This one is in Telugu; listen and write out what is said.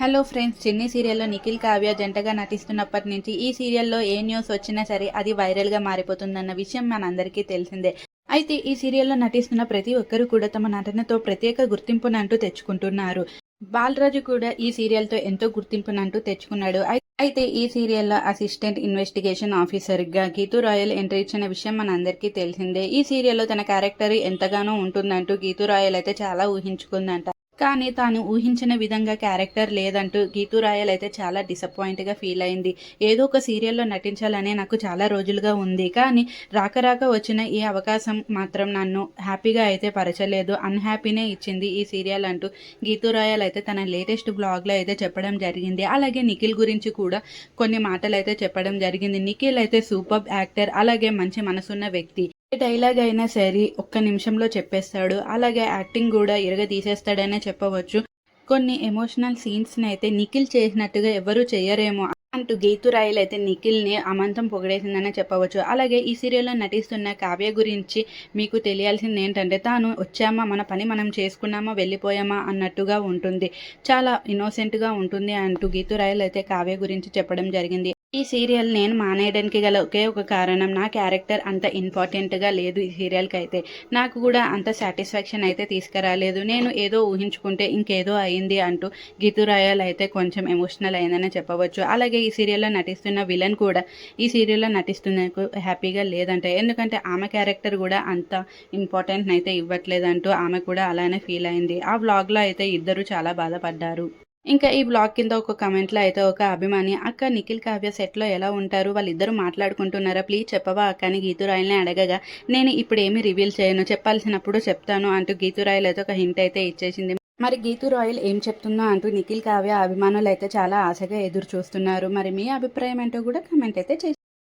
హలో ఫ్రెండ్స్ చిన్ని సీరియల్లో నిఖిల్ కావ్య జంటగా నటిస్తున్నప్పటి నుంచి ఈ సీరియల్లో ఏ న్యూస్ వచ్చినా సరే అది వైరల్గా మారిపోతుందన్న విషయం మనందరికీ తెలిసిందే. అయితే ఈ సీరియల్లో నటిస్తున్న ప్రతి ఒక్కరూ కూడా తమ నటనతో ప్రత్యేక గుర్తింపునంటూ తెచ్చుకుంటున్నారు. బాలరాజు కూడా ఈ సీరియల్తో ఎంతో గుర్తింపునంటూ తెచ్చుకున్నాడు. అయితే ఈ సీరియల్లో అసిస్టెంట్ ఇన్వెస్టిగేషన్ ఆఫీసర్గా గీతూ రాయల్ ఎంట్రీ ఇచ్చిన విషయం మనందరికీ తెలిసిందే. ఈ సీరియల్లో తన క్యారెక్టర్ ఎంతగానో ఉంటుందంటూ గీతూ రాయల్ అయితే చాలా ఊహించుకుందంట. కానీ తాను ఊహించిన విధంగా క్యారెక్టర్ లేదంటూ గీతూ రాయల్ అయితే చాలా డిసప్పాయింట్గా ఫీల్ అయింది. ఏదో ఒక సీరియల్లో నటించాలనే నాకు చాలా రోజులుగా ఉంది. కానీ రాక రాక వచ్చిన ఈ అవకాశం మాత్రం నన్ను హ్యాపీగా అయితే పరచలేదు. అన్హ్యాపీనే ఇచ్చింది ఈ సీరియల్ అంటూ గీతూ రాయల్ అయితే తన లేటెస్ట్ బ్లాగ్లో అయితే చెప్పడం జరిగింది. అలాగే నిఖిల్ గురించి కూడా కొన్ని మాటలు అయితే చెప్పడం జరిగింది. నిఖిల్ అయితే సూపర్ యాక్టర్ అలాగే మంచి మనసున్న వ్యక్తి. డైలాగ్ అయినా సరే ఒక్క నిమిషంలో చెప్పేస్తాడు. అలాగే యాక్టింగ్ కూడా ఇరగ తీసేస్తాడనే చెప్పవచ్చు. కొన్ని ఎమోషనల్ సీన్స్ని అయితే నిఖిల్ చేసినట్టుగా ఎవరు చేయరేమో అంటూ గీతు రాయలు అయితే నిఖిల్ని అమంతం పొగిడేసిందనే చెప్పవచ్చు. అలాగే ఈ సీరియల్లో నటిస్తున్న కావ్య గురించి మీకు తెలియాల్సింది ఏంటంటే తాను వచ్చామా మన పని మనం చేసుకున్నామా వెళ్ళిపోయామా అన్నట్టుగా ఉంటుంది. చాలా ఇన్నోసెంట్గా ఉంటుంది అంటూ గీతు రాయలు అయితే కావ్య గురించి చెప్పడం జరిగింది. ఈ సీరియల్ నేను మానేయడానికి గల ఒకే ఒక కారణం నా క్యారెక్టర్ అంత ఇంపార్టెంట్గా లేదు ఈ సీరియల్కి అయితే నాకు కూడా అంత సాటిస్ఫాక్షన్ అయితే తీసుకురాలేదు. నేను ఏదో ఊహించుకుంటే ఇంకేదో అయింది అంటూ గీతు రాయల్ అయితే కొంచెం ఎమోషనల్ అయిందని చెప్పవచ్చు. అలాగే ఈ సీరియల్లో నటిస్తున్న విలన్ కూడా ఈ సీరియల్లో నటిస్తున్నకు హ్యాపీగా లేదంట. ఎందుకంటే ఆమె క్యారెక్టర్ కూడా అంత ఇంపార్టెంట్ అయితే ఇవ్వట్లేదంటూ ఆమె కూడా అలానే ఫీల్ అయింది. ఆ వ్లాగ్లో అయితే ఇద్దరు చాలా బాధపడ్డారు. ఇంకా ఈ బ్లాగ్ కింద ఒక కమెంట్లో అయితే ఒక అభిమాని అక్క నిఖిల్ కావ్య సెట్లో ఎలా ఉంటారు? వాళ్ళిద్దరూ మాట్లాడుకుంటున్నారా? ప్లీజ్ చెప్పవా అక్క? అని గీతురాయల్ని అడగగా నేను ఇప్పుడు ఏమీ రివీల్ చేయను. చెప్పాల్సినప్పుడు చెప్తాను అంటూ గీతురాయల్ అయితే ఒక హింట్ అయితే ఇచ్చేసింది. మరి గీతు రాయల్ ఏం చెప్తుందో అంటూ నిఖిల్ కావ్య అభిమానులు అయితే చాలా ఆశగా ఎదురు చూస్తున్నారు. మరి మీ అభిప్రాయం ఏంటో కూడా కమెంట్ అయితే చేసి